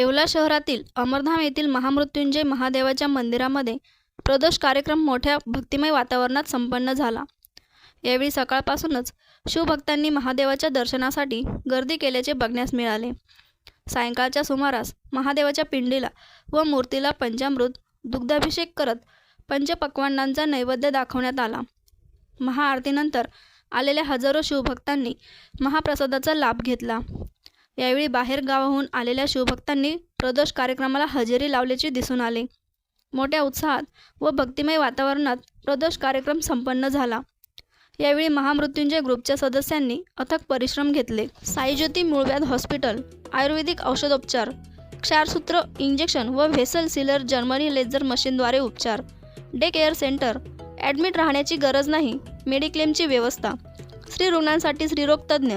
येवला शहरातील अमरधाम येथील महामृत्युंजय महादेवाच्या मंदिरामध्ये प्रदोष कार्यक्रम मोठ्या भक्तिमय वातावरणात संपन्न झाला. यावेळी सकाळपासूनच शिवभक्तांनी महादेवाच्या दर्शनासाठी गर्दी केल्याचे बघण्यास मिळाले. सायंकाळच्या सुमारास महादेवाच्या पिंडीला व मूर्तीला पंचामृत दुग्धाभिषेक करत पंचपक्वांनांचा नैवेद्य दाखवण्यात आला. महाआरतीनंतर आलेल्या हजारो शिवभक्तांनी महाप्रसादाचा लाभ घेतला. यावेळी बाहेर गावाहून आलेल्या शिवभक्तांनी प्रदोष कार्यक्रमाला हजेरी लावल्याचे दिसून आले. मोठ्या उत्साहात व भक्तिमय वातावरणात प्रदोष कार्यक्रम संपन्न झाला. यावेळी महामृत्युंजय ग्रुपच्या सदस्यांनी अथक परिश्रम घेतले. साईज्योती मूळव्याध हॉस्पिटल आयुर्वेदिक औषधोपचार क्षारसूत्र इंजेक्शन व व्हेसल सिलर जर्मनी लेझर मशीनद्वारे उपचार डे केअर सेंटर ॲडमिट राहण्याची गरज नाही मेडिक्लेमची व्यवस्था स्त्री रुग्णांसाठी स्त्रीरोग तज्ज्ञ